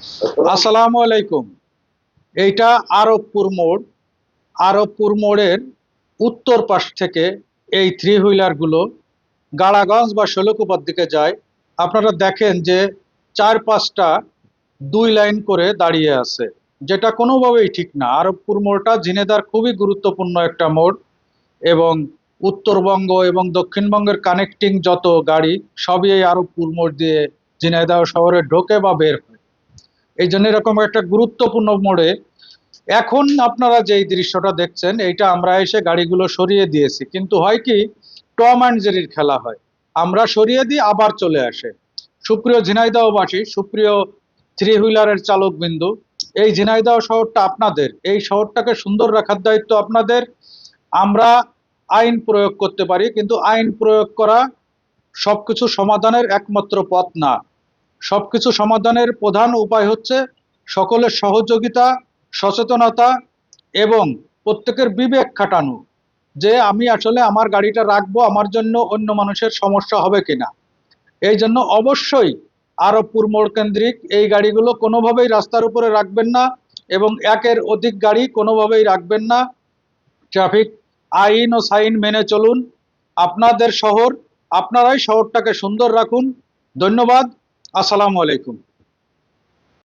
আসসালামু আলাইকুম এইটা আরবপুর মোড়। আরবপুর মোড়ের উত্তর পাশ থেকে এই থ্রি হুইলারগুলো গাড়াগঞ্জ বা ষোলকুপার দিকে যায়। আপনারা দেখেন যে চার পাঁচটা দুই লাইন করে দাঁড়িয়ে আছে। যেটা কোনোভাবেই ঠিক না। আরবপুর মোড়টা ঝিনেদার খুবই গুরুত্বপূর্ণ একটা মোড় এবং উত্তরবঙ্গ এবং দক্ষিণবঙ্গের কানেক্টিং যত গাড়ি, সবই এই আরবপুর মোড় দিয়ে ঝিনাইদহ শহরে ঢোকে বা বের হয়। এই জন্য এরকম একটা গুরুত্বপূর্ণ মোড়ে এখন আপনারা যেই দৃশ্যটা দেখছেন, এইটা আমরা এসে গাড়িগুলো সরিয়ে দিয়েছি। কিন্তু হয় কি, টম অ্যান্ড জেরির খেলা হয়। আমরা সরিয়ে দিই, আবার চলে আসে। সুপ্রিয় ঝিনাইদহবাসী, সুপ্রিয় থ্রি হুইলারের চালক বিন্দু এই ঝিনাইদহ শহরটা আপনাদের, এই শহরটাকে সুন্দর রাখার দায়িত্ব আপনাদের। আমরা আইন প্রয়োগ করতে পারি, কিন্তু আইন প্রয়োগ করা সবকিছু সমাধানের একমাত্র পথ না। সবকিছু সমাধানের প্রধান উপায় হচ্ছে সকলের সহযোগিতা, সচেতনতা এবং প্রত্যেকের বিবেক খাটানো। যে আমি আসলে আমার গাড়িটা রাখব আমার জন্য অন্য মানুষের সমস্যা হবে কিনা। এই জন্য অবশ্যই আরবপুর মোড় কেন্দ্রিক এই গাড়িগুলো কোনোভাবেই রাস্তার উপরে রাখবেন না এবং একের অধিক গাড়ি কোনোভাবেই রাখবেন না। ট্রাফিক আইন ও সাইন মেনে চলুন। আপনাদের শহর, আপনারাই শহরটাকে সুন্দর রাখুন। ধন্যবাদ। আসসালামু আলাইকুম।